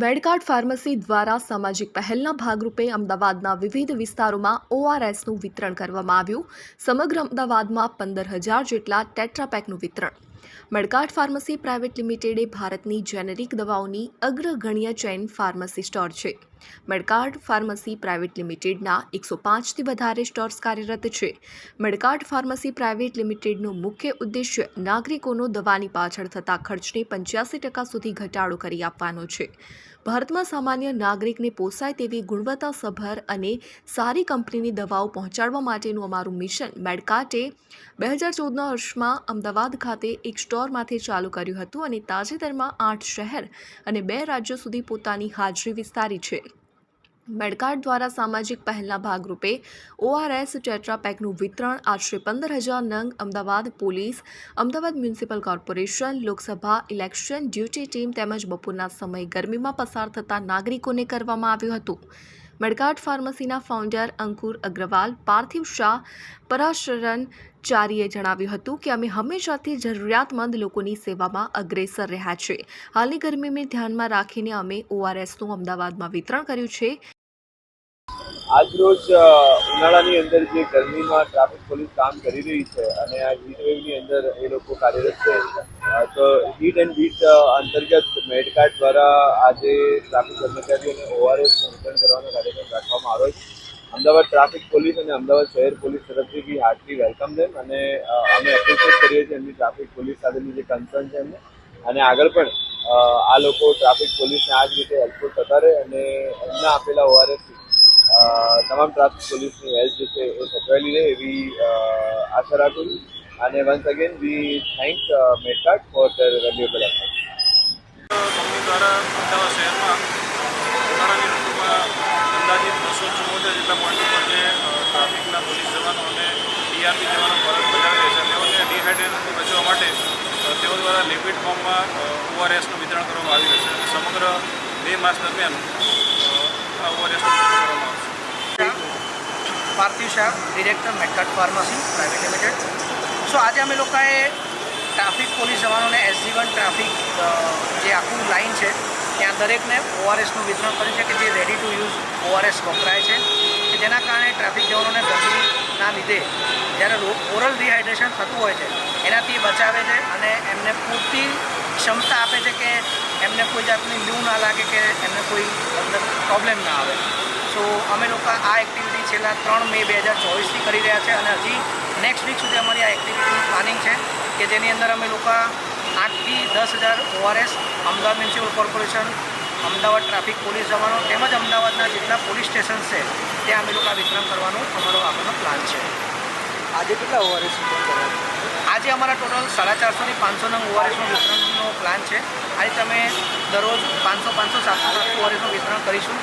વેડકાર્ડ pharmacy દ્વારા સામાજિક પહેલના ભાગરૂપે અમદાવાદના વિવિધ વિસ્તારોમાં ઓઆરએસનું વિતરણ કરવામાં આવ્યું. સમગ્ર અમદાવાદમાં પંદર હજાર જેટલા ટેટ્રાપેકનું વિતરણ. મેડકાર્ડ ફાર્મસી પ્રાઇવેટ લિમિટેડે ભારતની જેનેરિક દવાઓની અગ્રગણ્ય ચેઇન ફાર્મસી સ્ટોર છે. મડકાટ ફાર્મસી પ્રાઇવેટ લિમિટેડના એકસો પાંચથી વધારે સ્ટોર્સ કાર્યરત છે. મડકાટ ફાર્મસી પ્રાઇવેટ લિમિટેડનો મુખ્ય ઉદ્દેશ્ય નાગરિકોનો દવાની પાછળ થતા ખર્ચને પંચ્યાસી ટકા સુધી ઘટાડો કરી આપવાનો છે. ભારતમાં સામાન્ય નાગરિકને પોસાય તેવી ગુણવત્તાસભર અને સારી કંપનીની દવાઓ પહોંચાડવા માટેનું અમારું મિશન મેડકાટે બે હજાર ચૌદના વર્ષમાં અમદાવાદ ખાતે એક સ્ટોરમાંથી ચાલુ કર્યું હતું અને તાજેતરમાં આઠ શહેર અને બે રાજ્યો સુધી પોતાની હાજરી વિસ્તારી છે. મેડકાર્ડ દ્વારા સામાજિક પહેલના ભાગરૂપે ઓઆરએસ ટેટ્રાપેકનું વિતરણ આશરે પંદર હજાર નંગ, Ahmedabad police, Ahmedabad municipal corporation, Lok Sabha, election duty team તેમજ બપોરના સમય ગરમીમાં પસાર થતા નાગરિકોને કરવામાં આવ્યું હતું. મેડકાર્ડ ફાર્મસીના ફાઉન્ડર અંકુર અગ્રવાલ પાર્થિવ શાહ પરાશરન ચારીએ જણાવ્યું હતું કે અમે હંમેશાથી જરૂરિયાતમંદ લોકોની સેવામાં અગ્રેસર રહ્યા છે હાલની ગરમીને ધ્યાનમાં રાખીને અમે ઓઆરએસનું અમદાવાદમાં વિતરણ કર્યું છે. આજરોજ ઉનાળાની અંદર જે ગરમીમાં ટ્રાફિક પોલીસ કામ કરી રહી છે અને આ હીટ અંદર એ લોકો કાર્યરત છે તો હીટ એન્ડ બીટ અંતર્ગત મેડકાર્ડ દ્વારા આજે ટ્રાફિક કર્મચારીઓને ઓઆરએસ વિતરણ કરવાનો કાર્યક્રમ રાખવામાં આવ્યો છે. અમદાવાદ ટ્રાફિક પોલીસ અને અમદાવાદ શહેર પોલીસ તરફથી બી હાર્ટલી વેલકમ દેમ અને અમે એપ્રિશિએટ કરીએ છીએ એમની ટ્રાફિક પોલીસ સાથેની જે કન્સર્ન છે એમને. અને આગળ પણ આ લોકો ટ્રાફિક પોલીસને આ જ રીતે હેલ્પફુલ થતા રહે અને એમના આપેલા ઓઆરએસથી અ, તમામ ટ્રાફિક પોલીસની હેલ્પ જે છે એ સચવાયેલી રહે એવી આશા રાખું છું. અને once again we thank Metkart for their valuable effort company દ્વારા અમદાવાદ શહેરમાં ઉનાળાની ઋતુમાં અંદાજિત બસો ચુમ્મોતેર જેટલા પોઈન્ટ ઉપર જે ટ્રાફિકના પોલીસ જવાનો અને ડીઆરપી જવાનો ફરજ બજાવે છે. તેઓને ડિહાઇડ્રેશનથી બચવા માટે તેઓ દ્વારા લિક્વિડ ફોર્મમાં ઓઆરએસનું વિતરણ કરવામાં આવી રહ્યું છે. સમગ્ર બે માસ દરમિયાન આવશે Parthiv Shah director Metkart pharmacy private limited so આજે અમે લોકોએ ટ્રાફિક પોલીસ જવાનોને એસજી વન ટ્રાફિક જે આખું લાઇન છે, ત્યાં દરેકને ઓઆરએસનું વિતરણ કર્યું છે કે જે રેડી ટુ યુઝ ઓઆરએસ વપરાય છે. કે જેના કારણે ટ્રાફિક જવાનોને ગરમીના લીધે જ્યારે ઓરલ ડિહાઇડ્રેશન થતું હોય છે, એનાથી બચાવે છે અને એમને પૂરતી ક્ષમતા આપે છે કે એમને કોઈ જાતની લૂ ના લાગે કે એમને કોઈ અંદર પ્રોબ્લેમ ના આવે. સો અમે લોકો આ એક્ટિવિટી છેલ્લા ત્રણ મે બે હજાર ચોવીસથી કરી રહ્યા છે અને હજી નેક્સ્ટ વીક સુધી અમારી આ એક્ટિવિટીનું પ્લાનિંગ છે કે જેની અંદર અમે લોકો આઠથી દસ હજાર ORS Ahmedabad municipal corporation Ahmedabad traffic police જવાનો તેમજ અમદાવાદના જેટલા પોલીસ સ્ટેશન છે ત્યાં અમે લોકો આ વિતરણ કરવાનો અમારો આગળનો પ્લાન છે. આજે કેટલા ઓઆરએસ વિતરણ આજે અમારા ટોટલ સાડા ચારસોથી પાંચસો નંગ ઓઆરએસનું વિતરણનો પ્લાન છે. આજે તમે દરરોજ પાંચસો પાંચસો સાતસો સાતસો ઓઆરએસનું વિતરણ કરીશું.